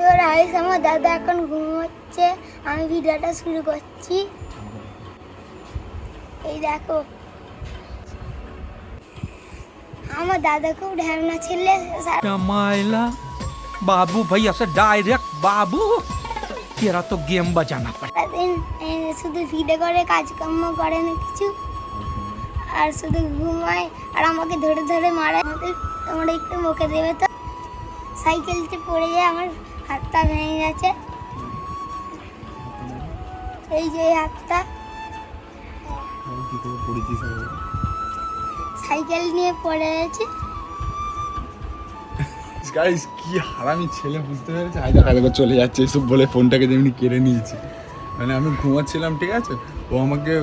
তো রাইস আমার দাদা এখন ঘুমোচ্ছে আমি ভিডিওটা শুরু করছি এই দেখো আমার দাদা খুব ঢ্যামনা ছেলে সা- क्या मायला बाबू भैया से डायरेक्ट बाबू तेरा तो गेम बजाना पड़ेगा সারাদিন এ, শুধু ভিডিও করে কাজকর্ম করে না কিছু আর শুধু ঘুমায় আর আমাকে ধরে ধরে মারে আমাদের তোমরা একটু মুখে দেবে তো সাইকেলতে পড়ে যায় আমার হাতটা ভেঙে গেছে। এই যে হাতটা। সাইকেল নিয়ে পড়ে গেছে গাইস কি হারামি ছেলে বুঝতে পেরেছে? আজ দেখা দেখো চলে যাচ্ছে, এসব বলে ফোনটাকে যেমনি কেড়ে নিয়েছি। মানে আমি ঘুমাচ্ছিলাম, ঠিক আছে? ও আমাকে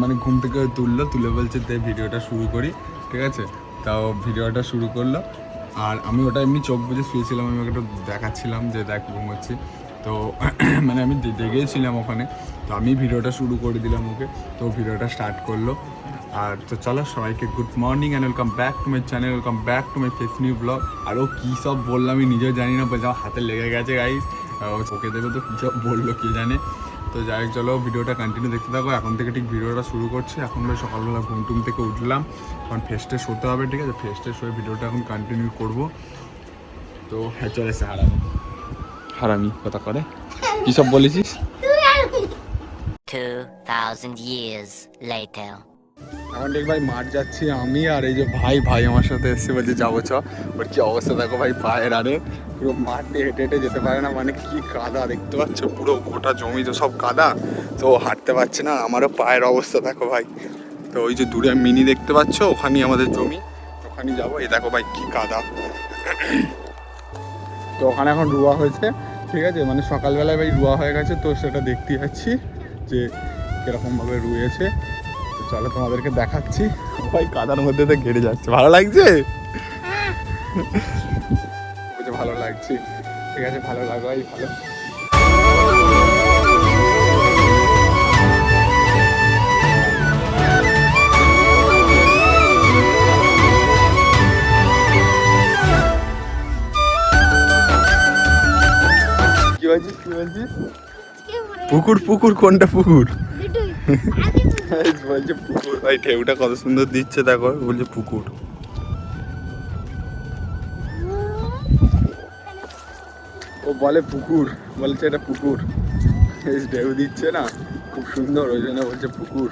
মানে ঘুম থেকে তুললো, তুলে বলছে, তে, ভিডিওটা শুরু করি। ঠিক আছে? তাও ভিডিওটা শুরু করল। আর আমি ওটা এমনি চোখ বুঝে শুয়েছিলাম, আমি একটু দেখাচ্ছিলাম যে দেখ ঘুমোচ্ছি তো মানে আমি দেখেছিলাম ওখানে। তো আমি ভিডিওটা শুরু করে দিলাম ওকে। তো ভিডিওটা স্টার্ট করল। আর তো চলো সবাইকে good morning and welcome back to my channel welcome back to my face new blog আর ও কী সব বলল আমি নিজেও জানি না বলছে আমার হাতে লেগে গেছে গাইস ওকে দেবে তো কী সব বলল কে জানে। তো যাই হোক চলো ভিডিওটা কন্টিনিউ দেখতে থাকো। এখন থেকে ঠিক ভিডিওটা শুরু করছি। এখন ভাই সকালবেলা ঘুম টুম থেকে উঠলাম। কারণ ফেস্টে শোতে হবে ঠিক আছে? ফেস্টে শোয়ে ভিডিওটা এখন কন্টিনিউ করব। তো হ্যাঁ চলে এসে হারামি। হারামি কথা করে কী সব বলেছিস? 2,000 years later. এখন ঠিক ভাই, মাঠ যাচ্ছি আমি আর এই যে ভাই ভাই আমার সাথে এসে বলছে, যাব চ। ওর কি অবস্থা দেখো ভাই পায়ের আরে পুরো মাঠ হেঁটে হেঁটে যেতে পারে না মানে কি কাদা, দেখতে পাচ্ছ? পুরো গোটা জমি তো সব কাদা, তো হাঁটতে পারছে না, আমারও পায়ের অবস্থা দেখো ভাই। তো ওই যে দূরে মিনি দেখতে পাচ্ছ, ওখানেই আমাদের জমি ওখানে যাব। এই দেখো ভাই, কি কাদা। তো ওখানে এখন রুয়া হয়েছে, ঠিক আছে? মানে সকালবেলায় ভাই রুয়া হয়ে গেছে, তো সেটা দেখতে যাচ্ছি যে কীরকমভাবে রুয়েছে। চলো তোমাদেরকে দেখাচ্ছি। ভাই কাদার মধ্যে তো ঘেরে যাচ্ছে। ভালো লাগছে? বুঝে ভালো লাগছে। ঠিক আছে ভালো লাগাই ভালো। কি বলছিস কি বলছিস? পুকুর পুকুর কোনটা পুকুর। বলছে পুকুর ভাই ঢেউটা কত সুন্দর দিচ্ছে দেখো, বলছে পুকুর। ও বলে পুকুর, বলছে এটা পুকুর। ঢেউ দিচ্ছে না, খুব সুন্দর, ওই জন্য বলছে পুকুর।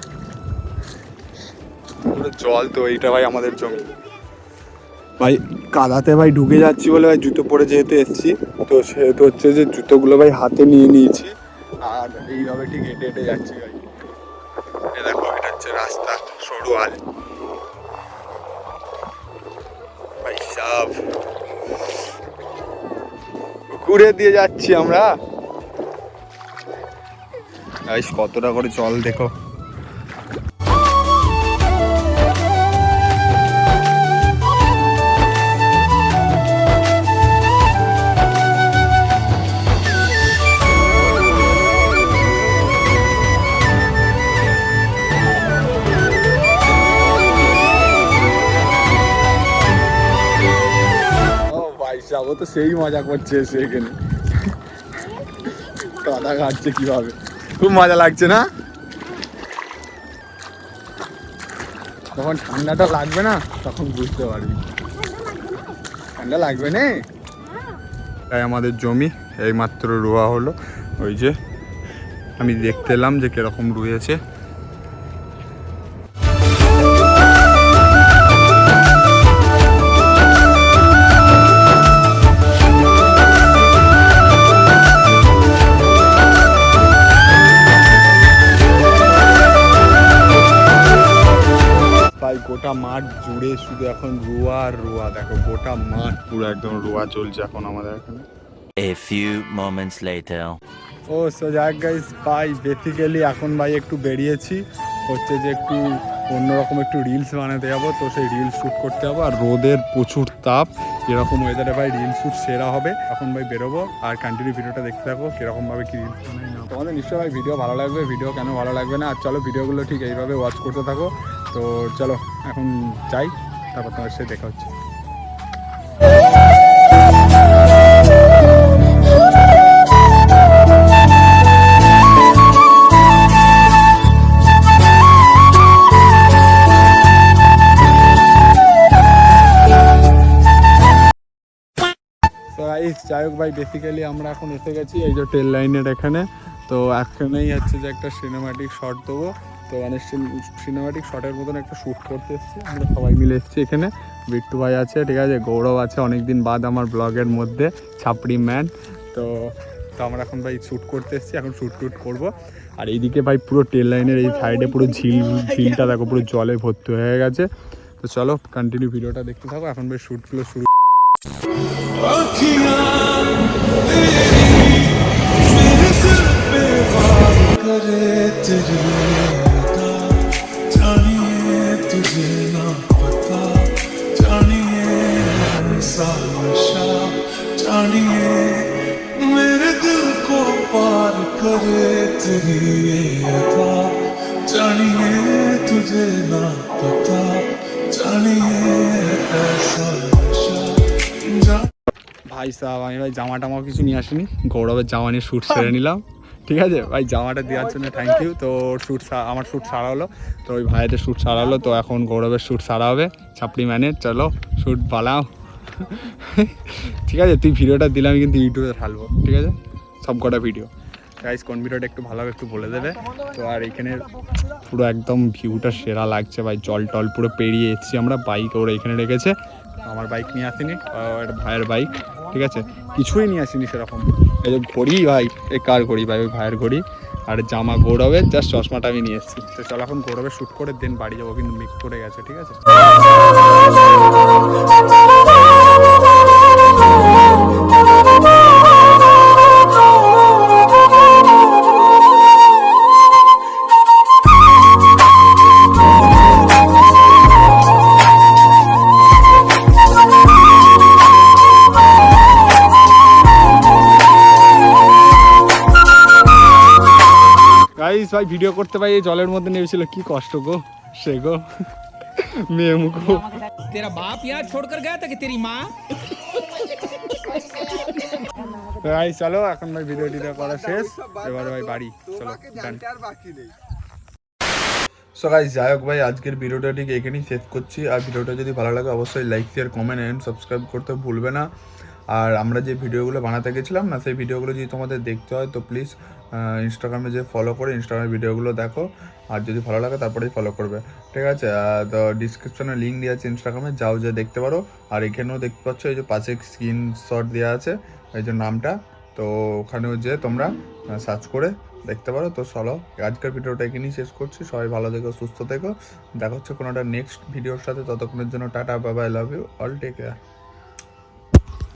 জল তো এইটা ভাই আমাদের জমি। ভাই, কাদাতে ভাই ঢুকে যাচ্ছি বলে ভাই জুতো পরে যেহেতু এসছি, তো সেহেতু হচ্ছে যে জুতোগুলো ভাই হাতে নিয়ে নিয়েছি। আর এইভাবে ঠিক হেঁটে হেঁটে যাচ্ছি ভাই। হচ্ছে রাস্তা সরু আল ভাই সাব। ঘুরে দিয়ে যাচ্ছি আমরা। কতটা করে জল দেখো। ও তো সেই মজা করছে এসে এখানে। কাদা ঘাটছে কীভাবে? খুব মজা লাগছে না? তখন ঠান্ডাটা লাগবে না, তখন বুঝতে পারবি। ঠান্ডা লাগবে না? তাই আমাদের জমি, এইমাত্র রোয়া হলো। ওই যে, আমি দেখতে এলাম যে কীরকম রুয়েছে। ভাই গোটা মাঠ জুড়ে শুধু এখন রোয়া আর রোয়া। দেখো গোটা মাঠ পুরো একদম রোয়া চলছে এখন আমাদের এখানে। A few moments later. ও সো যাক গাইস ভাই বেসিক্যালি এখন ভাই একটু বেরিয়েছি। হচ্ছে যে একটু অন্যরকম একটু রিলস বানাতে যাব তো সেই রিলস শ্যুট করতে যাব। আর রোদের প্রচুর তাপ এরকম ওয়েদারে ভাই রিলস শ্যুট সেরা হবে। এখন ভাই বেরোবো আর কন্টিনিউ ভিডিওটা দেখতে থাকো কিরকমভাবে কি রিলস বানাই না। তোমাদের নিশ্চয়ই ভাই ভিডিও ভালো লাগবে ভিডিও কেন ভালো লাগবে না? আর চলো ভিডিওগুলো ঠিক এইভাবে ওয়াচ করতে থাকো। তো চলো, এখন যাই, তারপর তোমার সাথে দেখা হচ্ছে। যাই হোক ভাই বেসিক্যালি আমরা এখন এসে গেছি এই যে ট্রেন লাইনের এখানে। তো, এখানেই হচ্ছে যে একটা সিনেমাটিক শট দেবো। তো মানে সিনেমাটিক শটের মতন একটা শ্যুট করতে এসেছি আমরা সবাই মিলে এসেছি এখানে বিট্টু ভাই আছে ঠিক আছে গৌরব আছে অনেকদিন বাদ আমার ব্লগের মধ্যে ছাপড়ি ম্যান তো তো আমরা এখন ভাই শ্যুট করতে এসেছি এখন শ্যুট টুট করবো আর এইদিকে ভাই পুরো ট্রেন লাইনের এই সাইডে পুরো ঝিল ঝিলটা দেখো পুরো জলে ভর্তি হয়ে গেছে তো চলো কন্টিনিউ ভিডিওটা দেখতে থাকো এখন ভাই শ্যুটগুলো শুরু करे तेरे नशा जानिए मेरे दिल को पार करे तेरी ये अदा जानिए तुझे ना पता जानिए ऐसा नशा जा ভাই সাহেব আমি ভাই জামা টামাও কিছু নিয়ে আসিনি গৌরবের জামা নিয়ে শ্যুট সেরে নিলাম ঠিক আছে ভাই জামাটা দেওয়ার জন্য থ্যাংক ইউ তো শ্যুট আমার শ্যুট সারা হলো তো ওই ভাইদের শ্যুট সারা হলো তো এখন গৌরবের শ্যুট সারা হবে ছাপড়ি ম্যানের চলো শ্যুট বানাও ঠিক আছে, তুই ভিডিওটা দিলে আমি কিন্তু ইউটিউবে ঢালবো, ঠিক আছে? সব কটা ভিডিও গাইজ কোন ভিডিওটা একটু ভালো একটু বলে দেবে। তো আর এখানে পুরো একদম ভিউটা সেরা লাগছে ভাই, জল টল পুরো পেরিয়ে এসেছি আমরা বাইক ওরা এখানে রেখেছে। আমার বাইক নিয়ে আসিনি ভাইয়ের বাইক ঠিক আছে? কিছুই নিয়ে আসিনি সেরকম। এই যে ঘড়ি ভাই, এই কার ঘড়ি ভাই, ওই ভাইয়ের ঘড়ি। আর জামা গৌরবের জাস্ট চশমাটা আমি নিয়ে এসেছি। তো চলো এখন গৌরবে শ্যুট করে দেন বাড়ি যাব, কিন্তু মিক করে গেছে, ঠিক আছে? গাইস ভাই ভিডিও করতে পাই এই জলের মধ্যে নেমেছিল। কি কষ্ট গো সে গো। মেয়ে মুখো। তেরা বাপ ইয়া ছোড় কর গায়া তাকে তেরি মা ভাই চলো এখন ভাই ভিডিও টিডিও করা শেষ। এবার ভাই বাড়ি চলো সো গাইস যাই হোক ভাই আজকের ভিডিওটা ঠিক এখানেই শেষ করছি। আর ভিডিওটা যদি ভালো লাগে অবশ্যই like share comment and subscribe করতে ভুলবে না। আর আমরা যে ভিডিওগুলো বানাতে গেছিলাম না, সেই ভিডিওগুলো যদি তোমাদের দেখতে হয়, তো প্লিজ ইনস্টাগ্রামে যে ফলো করে ইনস্টাগ্রামে ভিডিওগুলো দেখো। আর যদি ভালো লাগে, তারপরেই ফলো করবে। ঠিক আছে? তো ডিসক্রিপশনে লিঙ্ক দেওয়া আছে ইনস্টাগ্রামে যাও যে দেখতে পারো। আর এখানেও দেখতে পাচ্ছ, এই যে পাশে স্ক্রিনশট দেওয়া আছে, এই যে নামটা। তো ওখানেও যে তোমরা সার্চ করে দেখতে পারো। তো চলো, আজকের ভিডিওটা এখানেই শেষ করছি। সবাই ভালো থেকো, সুস্থ থেকো। দেখা হচ্ছে কোনো একটা নেক্সট ভিডিওর সাথে। ততক্ষণের জন্য tata bye bye love you all take care